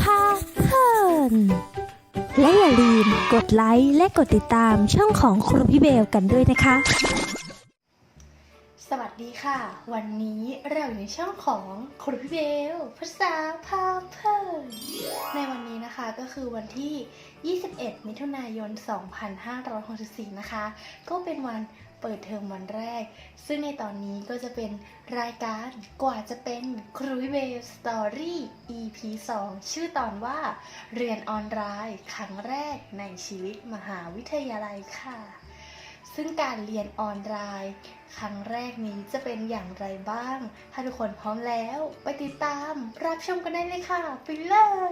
พาเพลินและอย่าลืมกดไลค์และกดติดตามช่องของครูพี่เบลกันด้วยนะคะ สวัสดีค่ะ วันนี้เราอยู่ในช่องของครูพี่เบลภาษาพาเพลินในวันนี้นะคะก็คือวันที่ 21 มิถุนายน 2564 นะคะ ก็เป็นวัน เปิดเทอมวันแรก ซึ่งในตอนนี้ก็จะเป็นรายการกว่าจะเป็นครูพี่เบลสตอรี่ EP 2 ชื่อตอนว่า เรียนออนไลน์ครั้งแรกในชีวิตมหาวิทยาลัยค่ะ ซึ่งการเรียนออนไลน์ ครั้งแรกนี้จะเป็นอย่างไรบ้าง ถ้าทุกคนพร้อมแล้ว ไปติดตามรับชมกันได้เลยค่ะไปเลย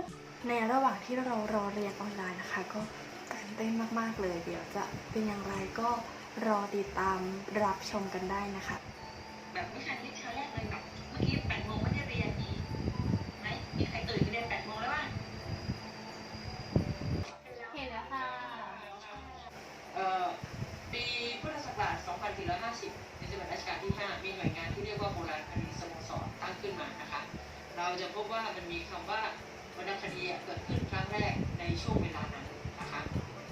ในระหว่างที่เรารอเรียนออนไลน์นะคะก็ตื่นเต้นมาก ๆ เลย เดี๋ยวจะเป็นอย่างไรก็ รอติดตามรับชมกันได้นะคะ แบบวิชาที่เช้าแรกเลยแบบเมื่อกี้แปดโมงไม่ได้เรียนนี้ไหมมีใครตื่นไปเรียนแปดโมงแล้วบ้างเห็นแล้วค่ะเอ่อปีพุทธศักราช 2450 ในสมัยรัชกาลที่ 5 มีหน่วยงานที่เรียกว่าโบราณคดีสโมสรตั้งขึ้นมานะคะ เราจะพบว่ามันมีคำว่าวรรณคดีเกิดขึ้นครั้งแรกในช่วงเวลานั้นนะคะ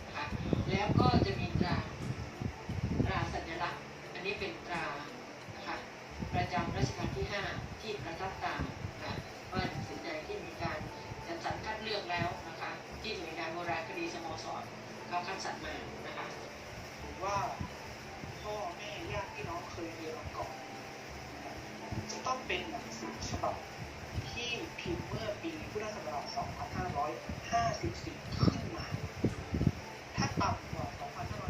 นะคะ แล้วก็จะมีตราตราสัญลักษณ์ อันนี้เป็นตรานะคะประจำรัชกาลที่ 5 ที่ประทับตรานะว่าสิ่งใดที่มีการจัดสรรคัดเลือกแล้วนะคะที่หน่วยงานโบราณคดีสโมสรเขาคัดสรรมานะคะหรือว่าพ่อแม่ญาติพี่น้องเคยเรียนมาก่อนจะต้องเป็นหนังสือฉบับที่พิมพ์เมื่อปีพุทธศักราช 2554 ขึ้นมา ถ้าต่ำกว่า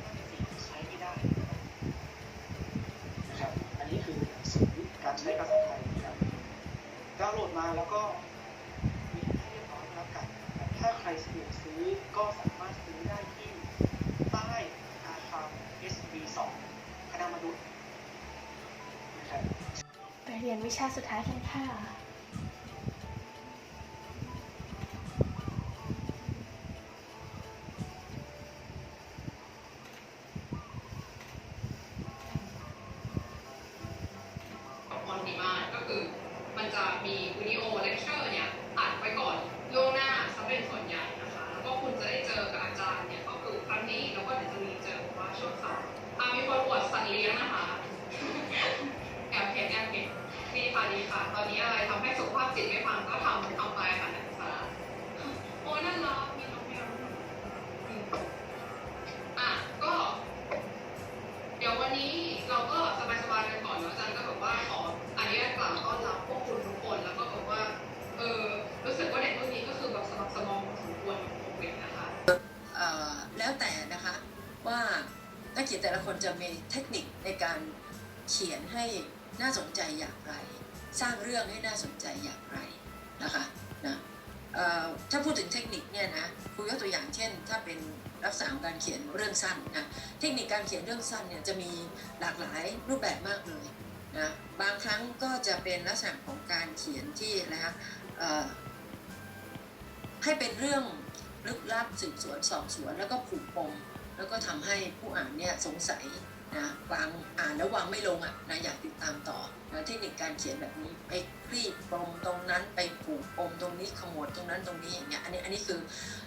2554 ใช้ไม่ได้นะครับ อันนี้คือหนังสือการใช้ภาษาไทยนะครับดาวน์โหลด มาแล้วก็มีที่เรียบร้อยแล้วกันนะครับถ้าใครสะดวกซื้อก็สามารถซื้อได้ที่ใต้อาคาร SB2 คณะมนุษย์นะครับไปเรียนวิชาสุดท้ายกันค่ะ แล้วแต่นะคะว่านักเขียนแต่ละคนจะมีเทคนิคในการเขียนให้น่าสนใจอย่างไร สร้างเรื่องให้น่าสนใจอย่างไรนะคะนะถ้าพูดถึงเทคนิคเนี่ยนะครูยกตัวอย่างเช่น ถ้าเป็นลักษณะของการเขียนเรื่องสั้นนะเทคนิคการเขียนเรื่องสั้นเนี่ยจะมีหลากหลายรูปแบบมากเลยนะบางครั้งก็จะเป็นลักษณะของการเขียนที่นะคะให้เป็นเรื่อง ลึกลับสืบสวนสอบสวน แล้วก็ผูกปมแล้วก็ทำให้ผู้อ่านเนี่ยสงสัยนะวางอ่านแล้ววางไม่ลงอะนะอยากติดตามต่อนะเทคนิคการเขียนแบบนี้ไปคลี่ปมตรงนั้นไปผูกปมตรงนี้ขมวดตรงนั้นตรงนี้อย่างเงี้ยอันนี้อันนี้คือ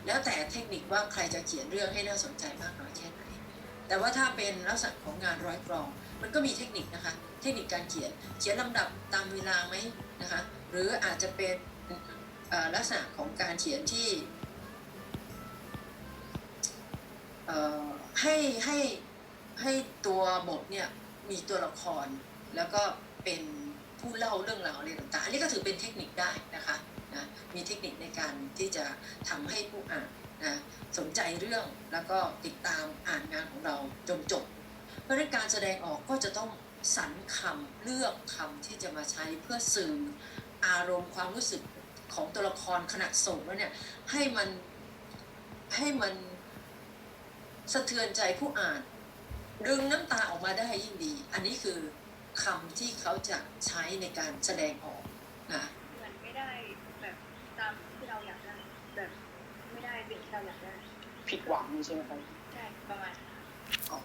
แล้วแต่เทคนิคว่าใครจะเขียนเรื่องให้น่าสนใจมากน้อยแค่ไหนแต่ว่าถ้าเป็นลักษณะของงานร้อยกรอง มันก็มีเทคนิคนะคะ เทคนิคการเขียนเขียนลำดับตามเวลาไหมนะคะ หรืออาจจะเป็นลักษณะของการเขียนที่ ให้ให้ให้ตัวบทเนี่ยมีตัวละคร แล้วก็เป็นผู้เล่าเรื่องราวอะไรต่างๆอันนี้ก็ถือเป็นเทคนิคได้นะคะนะมีเทคนิคในการที่จะทำให้ผู้อ่านนะสนใจเรื่องแล้วก็ติดตามอ่านงานของเราจนจบ เพราะฉะนั้นการแสดงออกก็จะต้องสรรคำเลือกคำที่จะมาใช้เพื่อสื่ออารมณ์ความรู้สึกของตัวละครขณะส่งแล้วเนี่ยให้มันให้มัน สะเทือนใจผู้อ่าน ดึงน้ำตาออกมาได้ยิ่งดี อันนี้คือคำที่เขาจะใช้ในการแสดงออกนะเหมือนไม่ได้แบบตามที่เราอยากได้แบบไม่ได้สิ่งที่เราอยากได้ผิดหวังใช่ไหมครับใช่ประมาณนั้นค่ะอ๋อ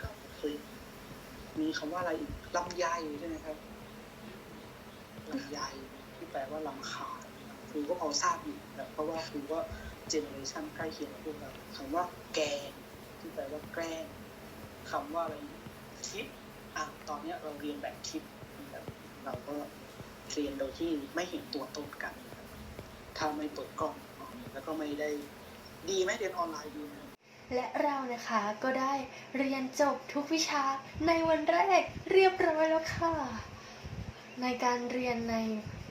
ก็เคยมีคำว่าอะไรอีกลำไยใช่ไหมครับลำไยที่แปลว่าลำขาดครูก็พอทราบอยู่นะเพราะว่าครูก็ เจเนอเรชันใกล้เคียงกับพวกเราคำว่าแกงที่แปลว่าแกล้งคำว่าอะไรทิปอะตอนนี้เราเรียนแบบทิปแบบเราก็เรียนโดยที่ไม่เห็นตัวตนกัน ถ้าไม่เปิดกล้องแล้วก็ไม่ได้ดีไหมเรียนออนไลน์ดีไหมและเรานะคะก็ได้เรียนจบทุกวิชาในวันแรกเรียบร้อยแล้วค่ะ ในการเรียนใน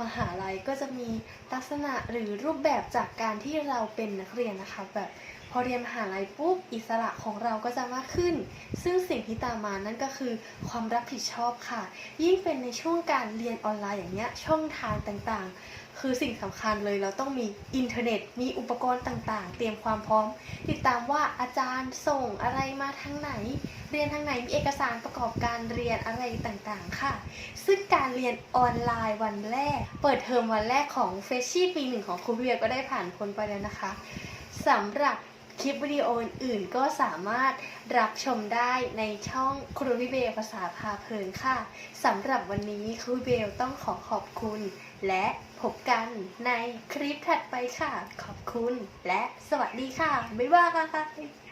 มหาลัยก็จะมีลักษณะหรือรูปแบบจากการที่เราเป็นนักเรียนนะคะแบบ อเรียนมหาลัยปุ๊บอิสระของเราก็จะมากขึ้น ซึ่งสิ่งที่ตามมานั่นก็คือความรับผิดชอบค่ะ ยิ่งเป็นในช่วงการเรียนออนไลน์อย่างเนี้ยช่องทางต่างๆ คือสิ่งสำคัญเลยเราต้องมีอินเทอร์เน็ต มีอุปกรณ์ต่างๆ เตรียมความพร้อม ติดตามว่าอาจารย์ส่งอะไรมาทางไหน เรียนทางไหนมีเอกสารประกอบการเรียนอะไรต่างๆ ค่ะ ซึ่งการเรียนออนไลน์วันแรก เปิดเทอมวันแรกของเฟชชี่ปีหนึ่งของครูเบียก็ได้ผ่านพ้นไปแล้วนะคะสำหรับ คลิปวิดีโออื่นก็สามารถรับชมได้ในช่องครูวิเบลภาษาพาเพลินค่ะสำหรับวันนี้ครูวิเบลต้องขอขอบคุณ และพบกันในคลิปถัดไปค่ะ ขอบคุณ และสวัสดีค่ะ บ๊ายบาย